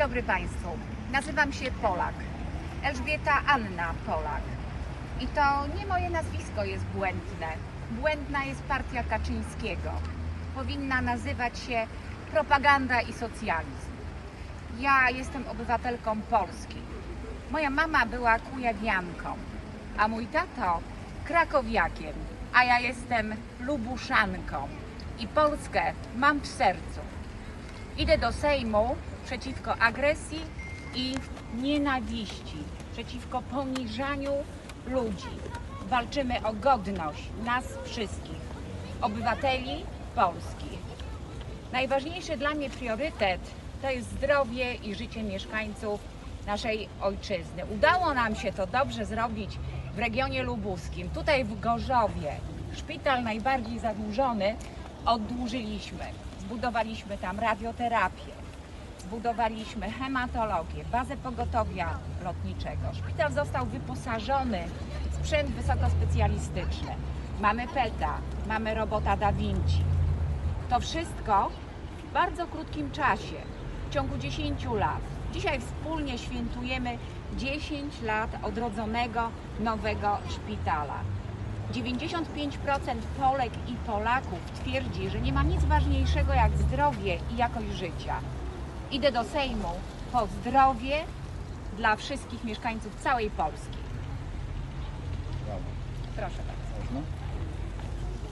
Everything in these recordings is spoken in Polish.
dobry Państwu. Nazywam się Polak. Elżbieta Anna Polak. I to nie moje nazwisko jest błędne. Błędna jest partia Kaczyńskiego. Powinna nazywać się propaganda i socjalizm. Ja jestem obywatelką Polski. Moja mama była kujawianką, a mój tato krakowiakiem, a ja jestem lubuszanką. I Polskę mam w sercu. Idę do Sejmu przeciwko agresji i nienawiści, przeciwko poniżaniu ludzi. Walczymy o godność nas wszystkich, obywateli Polski. Najważniejszy dla mnie priorytet to jest zdrowie i życie mieszkańców naszej ojczyzny. Udało nam się to dobrze zrobić w regionie lubuskim. Tutaj w Gorzowie, szpital najbardziej zadłużony, oddłużyliśmy. Zbudowaliśmy tam radioterapię, zbudowaliśmy hematologię, bazę pogotowia lotniczego. Szpital został wyposażony w sprzęt wysokospecjalistyczny. Mamy PETA, mamy robota Da Vinci. To wszystko w bardzo krótkim czasie, w ciągu 10 lat. Dzisiaj wspólnie świętujemy 10 lat odrodzonego nowego szpitala. 95% Polek i Polaków twierdzi, że nie ma nic ważniejszego jak zdrowie i jakość życia. Idę do Sejmu po zdrowie dla wszystkich mieszkańców całej Polski. Brawo. Proszę bardzo.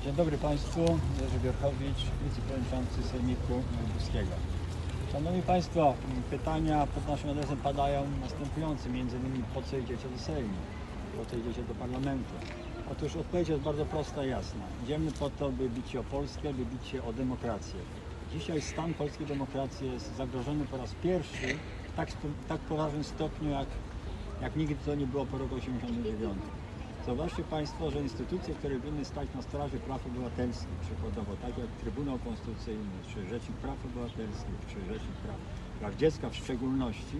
Dzień dobry Państwu, Jerzy Wierchowicz, wiceprzewodniczący Sejmiku Lubuskiego. Szanowni Państwo, pytania pod naszym adresem padają następujące, między innymi po co idziecie do Sejmu, po co idziecie do Parlamentu. Otóż odpowiedź jest bardzo prosta i jasna. Idziemy po to, by bić się o Polskę, by bić się o demokrację. Dzisiaj stan polskiej demokracji jest zagrożony po raz pierwszy w tak, tak poważnym stopniu, jak, jak nigdy to nie było po roku 89. Zauważcie Państwo, że instytucje, które powinny stać na straży praw obywatelskich, przykładowo tak jak Trybunał Konstytucyjny, czy Rzecznik Praw Obywatelskich, czy Rzecznik Praw, praw Dziecka w szczególności,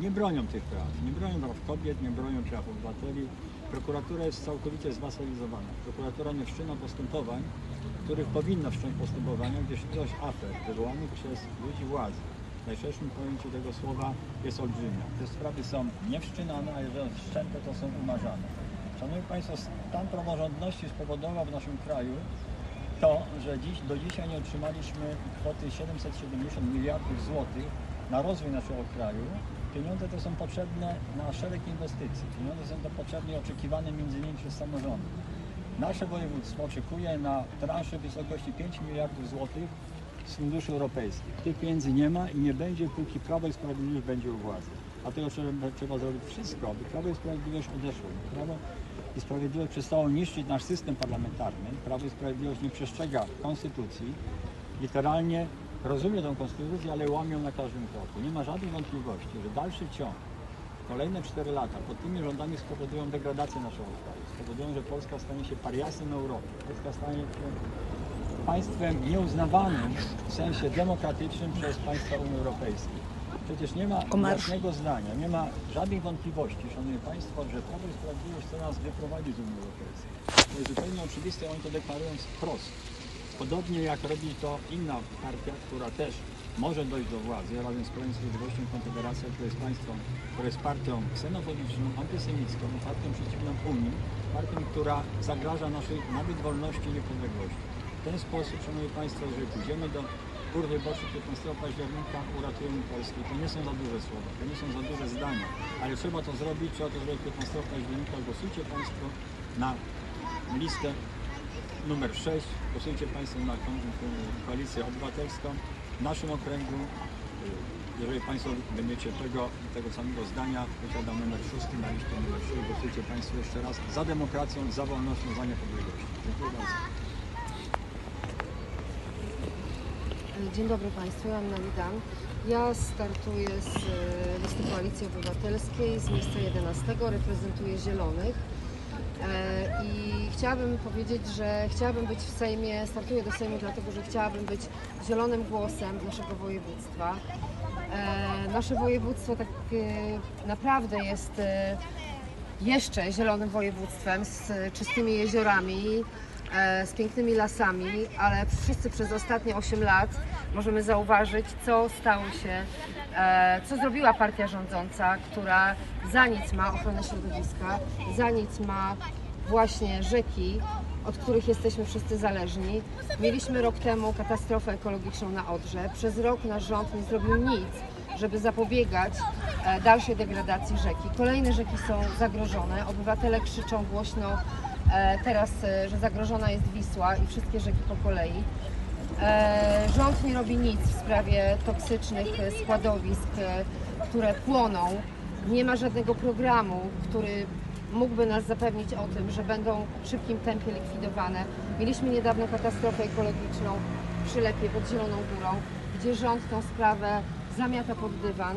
nie bronią tych praw. Nie bronią praw kobiet, nie bronią praw obywateli. Prokuratura jest całkowicie zwasalizowana. Prokuratura nie wszczyna postępowań, których powinna wszcząć postępowania, gdyż ilość afer wywołanych przez ludzi władzy w najszerszym pojęciu tego słowa jest olbrzymia. Te sprawy są nie wszczynane, a jeżeli wszczęte, to są umarzane. Szanowni Państwo, stan praworządności spowodował w naszym kraju to, że dziś, do dzisiaj nie otrzymaliśmy kwoty 770 miliardów złotych na rozwój naszego kraju. Pieniądze te są potrzebne na szereg inwestycji. Pieniądze są to potrzebne i oczekiwane między innymi przez samorządy. Nasze województwo oczekuje na transzę w wysokości 5 miliardów złotych z funduszy europejskich. Tych pieniędzy nie ma i nie będzie, póki Prawo i Sprawiedliwość będzie u władzy. Dlatego trzeba, zrobić wszystko, by Prawo i Sprawiedliwość odeszło. Prawo i Sprawiedliwość przestało niszczyć nasz system parlamentarny. Prawo i Sprawiedliwość nie przestrzega konstytucji. Literalnie rozumie tę konstytucję, ale łamią na każdym kroku. Nie ma żadnych wątpliwości, że dalszy ciąg kolejne 4 lata pod tymi rządami spowodują degradację naszego kraju. Spowodują, że Polska stanie się pariasem Europy. Polska stanie się państwem nieuznawanym w sensie demokratycznym przez państwa Unii Europejskiej. Przecież nie ma jasnego zdania, nie ma żadnych wątpliwości, Szanowni Państwo, że Prawo i Sprawiedliwość chce nas wyprowadzić z Unii Europejskiej. To jest zupełnie oczywiste, oni to deklarują wprost. Podobnie jak robi to inna partia, która też może dojść do władzy razem z Prawem Sprawiedliwością Konfederacja, która jest państwem, która jest partią ksenofobiczną, antysemicką, partią przeciwną Unii, partią, która zagraża naszej nawet wolności i niepodległości. W ten sposób, Szanowni Państwo, jeżeli pójdziemy do gór wyborczych 15 października, uratujemy Polskę. To nie są za duże słowa, to nie są za duże zdania, ale trzeba to zrobić, trzeba to zrobić 15 października. Głosujcie Państwo na listę numer 6. Głosujcie Państwo na ko- ko- koalicję obywatelską. W naszym okręgu, jeżeli Państwo będziecie tego, tego samego zdania, posiada numer 6 na liście numer 6. Głosujcie Państwo jeszcze raz za demokracją, za wolnością, za niepodległością. Dziękuję bardzo. Dzień dobry Państwu, Joanna Lidan. Ja startuję z e, listy Koalicji Obywatelskiej z miejsca 11, reprezentuję Zielonych. E, I chciałabym powiedzieć, że chciałabym być w Sejmie, startuję do Sejmu dlatego, że chciałabym być zielonym głosem naszego województwa. E, Nasze województwo tak e, naprawdę jest jeszcze zielonym województwem z czystymi jeziorami, z pięknymi lasami, ale wszyscy przez ostatnie 8 lat możemy zauważyć, co stało się, e, co zrobiła partia rządząca, która za nic ma ochronę środowiska, za nic ma właśnie rzeki, od których jesteśmy wszyscy zależni. Mieliśmy rok temu katastrofę ekologiczną na Odrze. Przez rok nasz rząd nie zrobił nic, żeby zapobiegać e, dalszej degradacji rzeki. Kolejne rzeki są zagrożone. Obywatele krzyczą głośno e, teraz, e, że zagrożona jest Wisła i wszystkie rzeki po kolei. E, Rząd nie robi nic w sprawie toksycznych e, składowisk, e, które płoną. Nie ma żadnego programu, który mógłby nas zapewnić o tym, że będą w szybkim tempie likwidowane. Mieliśmy niedawno katastrofę ekologiczną w Przylepie pod Zieloną Górą, gdzie rząd tą sprawę zamiata pod dywan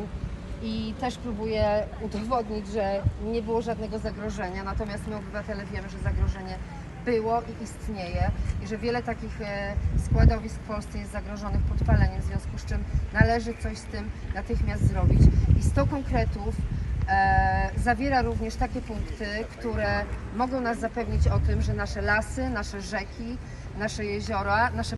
i też próbuje udowodnić, że nie było żadnego zagrożenia, natomiast my obywatele wiemy, że zagrożenie było i istnieje i że wiele takich e, składowisk w Polsce jest zagrożonych podpaleniem, w związku z czym należy coś z tym natychmiast zrobić. I 100 konkretów e, zawiera również takie punkty, które mogą nas zapewnić o tym, że nasze lasy, nasze rzeki, nasze jeziora, nasze